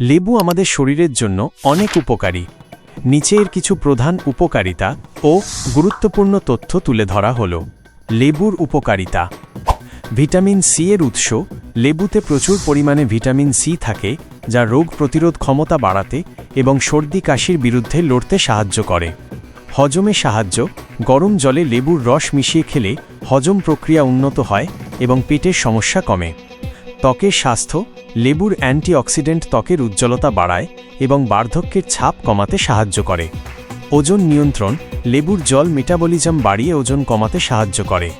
লেবু আমাদের শরীরের জন্য অনেক উপকারী। নিচে এর কিছু প্রধান উপকারিতা ও গুরুত্বপূর্ণ তথ্য তুলে ধরা হল। লেবুর উপকারিতা। ভিটামিন সি এর উৎস, লেবুতে প্রচুর পরিমাণে ভিটামিন সি থাকে, যা রোগ প্রতিরোধ ক্ষমতা বাড়াতে এবং সর্দি কাশির বিরুদ্ধে লড়তে সাহায্য করে। হজমে সাহায্য, গরম জলে লেবুর রস মিশিয়ে খেলে হজম প্রক্রিয়া উন্নত হয় এবং পেটের সমস্যা কমে। ত্বকের স্বাস্থ্য, লেবুর অ্যান্টিঅক্সিডেন্ট ত্বকের উজ্জ্বলতা বাড়ায় এবং বার্ধক্যের ছাপ কমাতে সাহায্য করে। ওজন নিয়ন্ত্রণ, লেবুর জল মেটাবলিজম বাড়িয়ে ওজন কমাতে সাহায্য করে।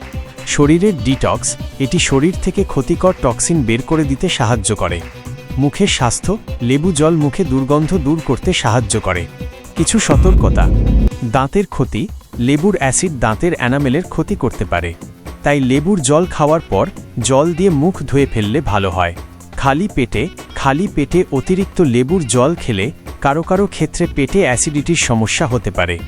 শরীরের ডিটক্স, এটি শরীর থেকে ক্ষতিকর টক্সিন বের করে দিতে সাহায্য করে। মুখের স্বাস্থ্য, লেবু জল মুখে দুর্গন্ধ দূর করতে সাহায্য করে। কিছু সতর্কতা, দাঁতের ক্ষতি, লেবুর অ্যাসিড দাঁতের অ্যানামেলের ক্ষতি করতে পারে। তাই লেবুর জল খাওয়ার পর জল দিয়ে মুখ ধুয়ে ফেললে ভালো হয়। খালি পেটে খালি পেটে অতিরিক্ত লেবুর জল খেলে কারও কারও ক্ষেত্রে পেটে অ্যাসিডিটির সমস্যা হতে পারে।